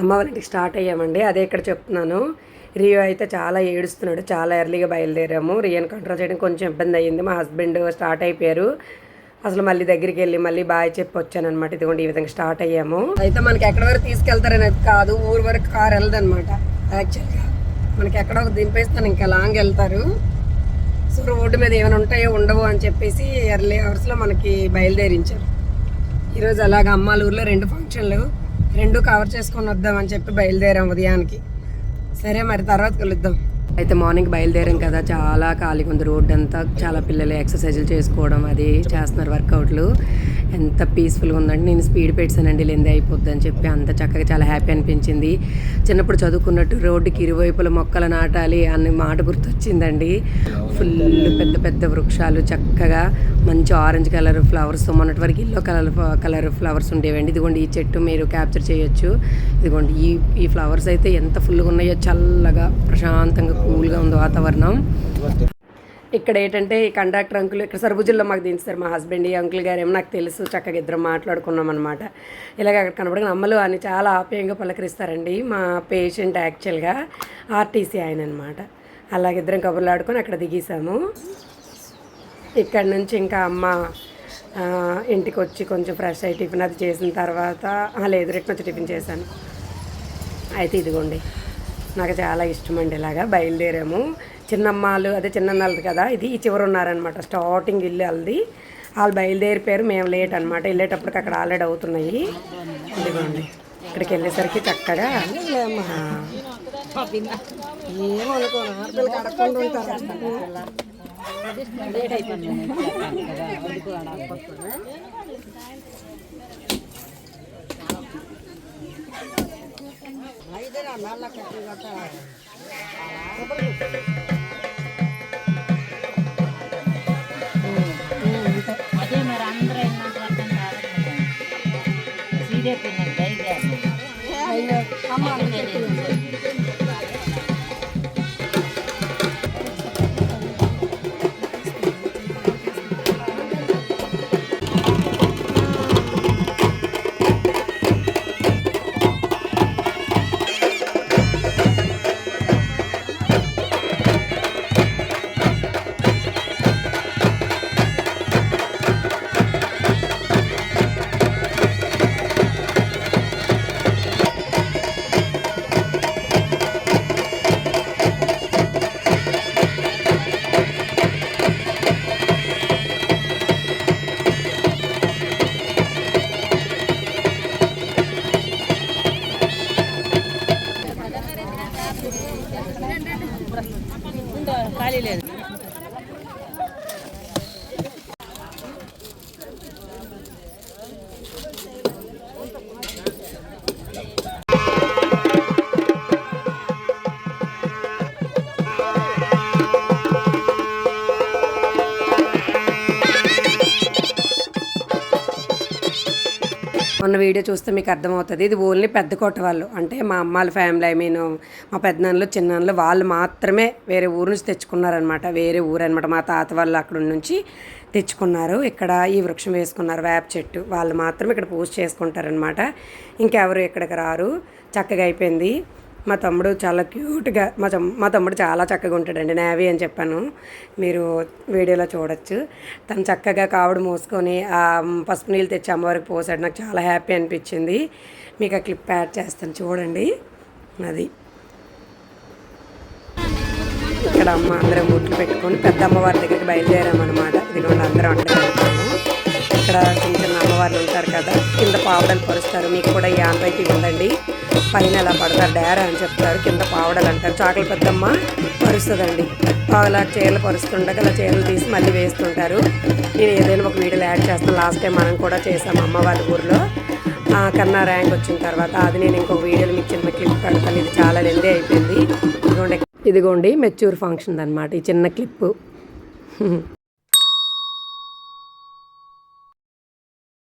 అమ్మ వాళ్ళ ఇంటికి స్టార్ట్ అయ్యామండి. అదే ఇక్కడ చెప్తున్నాను. రియో అయితే చాలా ఏడుస్తున్నాడు. చాలా ఎర్లీగా బయలుదేరాము. రియోని కంట్రోల్ చేయడం కొంచెం ఇబ్బంది అయ్యింది. మా హస్బెండ్ స్టార్ట్ అయిపోయారు. అసలు మళ్ళీ దగ్గరికి వెళ్ళి మళ్ళీ బాయ్ చెప్పి వచ్చాను అనమాట ఇదిగోండి ఈ విధంగా స్టార్ట్ అయ్యాము. అయితే మనకి ఎక్కడ వరకు తీసుకెళ్తారనేది కాదు. ఊరు వరకు కార్ వెళ్ళదనమాట యాక్చువల్గా మనకి ఎక్కడో ఒక దింపేస్తాను. ఇంకా లాంగ్ వెళ్తారు. సో రోడ్డు మీద ఏమైనా ఉంటాయో ఉండవు అని చెప్పేసి ఎర్లీ అవర్స్లో మనకి బయలుదేరించారు. ఈరోజు అలాగ అమ్మాలూరులో రెండు ఫంక్షన్లు రెండు కవర్ చేసుకొని వద్దామని చెప్పి బయలుదేరాం ఉదయానికి. సరే మరి తర్వాత కలుద్దాం. అయితే మార్నింగ్ బయలుదేరాం కదా చాలా ఖాళీగా ఉంది. రోడ్ అంతా చాలా పిల్లలు ఎక్సర్సైజులు చేసుకోవడం అది చేస్తున్నారు వర్కౌట్లు ఎంత పీస్ఫుల్గా ఉందంటే నేను స్పీడ్ పెట్టానండి లెంది అయిపోద్ది అని చెప్పి అంత చక్కగా చాలా హ్యాపీ అనిపించింది. చిన్నప్పుడు చదువుకున్నట్టు రోడ్డుకి ఇరువైపుల మొక్కలు నాటాలి అనే మాట గుర్తొచ్చిందండి. ఫుల్ పెద్ద పెద్ద వృక్షాలు చక్కగా మంచి ఆరెంజ్ కలర్ ఫ్లవర్స్ మొన్నటి వరకు ఎల్లో కలర్ కలర్ ఫ్లవర్స్ ఉండేవండి. ఇదిగోండి ఈ చెట్టు మీరు క్యాప్చర్ చేయొచ్చు. ఇదిగోండి ఈ ఈ ఫ్లవర్స్ అయితే ఎంత ఫుల్గా ఉన్నాయో చల్లగా ప్రశాంతంగా కూల్గా ఉంది వాతావరణం. ఇక్కడ ఏంటంటే ఈ కండక్టర్ అంకుల్ ఇక్కడ సర్బుజుల్లో మాకు దించుతారు. మా హస్బెండ్ ఈ అంకుల్ గారు ఏమో నాకు తెలుసు. చక్కగా ఇద్దరం మాట్లాడుకున్నాం అనమాట ఇలాగ అక్కడ కనబడిన అమ్మలు అని చాలా ఆప్యాయంగా పలకరిస్తారండి. మా పేషెంట్ యాక్చువల్గా ఆర్టీసీ ఆయన అనమాట అలాగే ఇద్దరం కబుర్లు ఆడుకొని అక్కడ దిగేసాము ఇక్కడ నుంచి ఇంకా అమ్మ ఇంటికి వచ్చి కొంచెం ఫ్రెష్ అయ్యి టిఫిన్ అది చేసిన తర్వాత లేదు రిటర్న్ వచ్చి టిఫిన్ చేశాను. అయితే ఇదిగోండి. నాకు చాలా ఇష్టం అండి ఇలాగా బయలుదేరాము. చిన్నమ్మాలు అదే చిన్నన్నాళ్ళది కదా ఇది ఈ ఉన్నారనమాట స్టార్టింగ్ ఇల్లు వాళ్ళది. వాళ్ళు బయలుదేరిపోయారు మేము లేట్ అనమాట వెళ్ళేటప్పటికి అక్కడ ఆల్రెడీ అవుతున్నాయి. ఇదిగోండి ఇక్కడికి వెళ్ళేసరికి చక్కగా ఆ, I'm on it. ఖాళీ లేదు మొన్న వీడియో చూస్తే మీకు అర్థమవుతుంది. ఇది ఓన్లీ పెద్ద కోట వాళ్ళు. అంటే మా అమ్మాల ఫ్యామిలీ ఐ మీన్ మా పెద్దనాన్నలు చిన్నాన్నలు వాళ్ళు మాత్రమే వేరే ఊరు నుంచి తెచ్చుకున్నారనమాట వేరే ఊరు అనమాట మా తాత వాళ్ళు అక్కడ నుంచి తెచ్చుకున్నారు. ఇక్కడ ఈ వృక్షం వేసుకున్నారు వేప చెట్టు. వాళ్ళు మాత్రమే ఇక్కడ పూజ చేసుకుంటారనమాట ఇంకెవరు ఇక్కడికి రారు. చక్కగా అయిపోయింది. మా తమ్ముడు చాలా క్యూట్గా మా తమ్ మా తమ్ముడు చాలా చక్కగా ఉంటాడండి. నేవీ అని చెప్పాను. మీరు వీడియోలో చూడొచ్చు. తను చక్కగా కావుడు మోసుకొని ఆ పసుపు నీళ్ళు తెచ్చి అమ్మవారికి పోసాడు. నాకు చాలా హ్యాపీ అనిపించింది. మీకు ఆ క్లిప్ యాడ్ చేస్తాను. చూడండి. అది. ఇక్కడ అమ్మ అందరం బుట్లు పెట్టుకొని పెద్ద అమ్మవారి దగ్గరికి బయలుదేరామన్నమాట. ఇదిగోండి అందరం అట్లా ఇక్కడ చిన్న చిన్న అమ్మవార్లు ఉంటారు కదా కింద పావడలు పరుస్తారు. మీకు కూడా ఈ ఆనవాయితీ ఉందండి. పైన ఎలా పడతారు డేరా అని చెప్తారు కింద పావడలు అంటారు. చాకలి పెద్దమ్మ పరుస్తుందండి. పావులా చీరలు పరుస్తుండగా అలా చీరలు తీసి మళ్ళీ వేస్తుంటారు. నేను ఏదైనా ఒక వీడియోలో యాడ్ చేస్తాను లాస్ట్ టైం మనం కూడా చేసాం అమ్మ వాళ్ళ ఊర్లో. ఆ, కన్నా ర్యాంక్ వచ్చిన తర్వాత అది నేను ఇంకొక వీడియోలు మీకు చిన్న క్లిప్ పెడతాను. ఇది చాలా లెందే అయిపోయింది. ఇదిగోండి ఇదిగోండి మెచ్యూర్ ఫంక్షన్ అనమాట ఈ చిన్న క్లిప్పు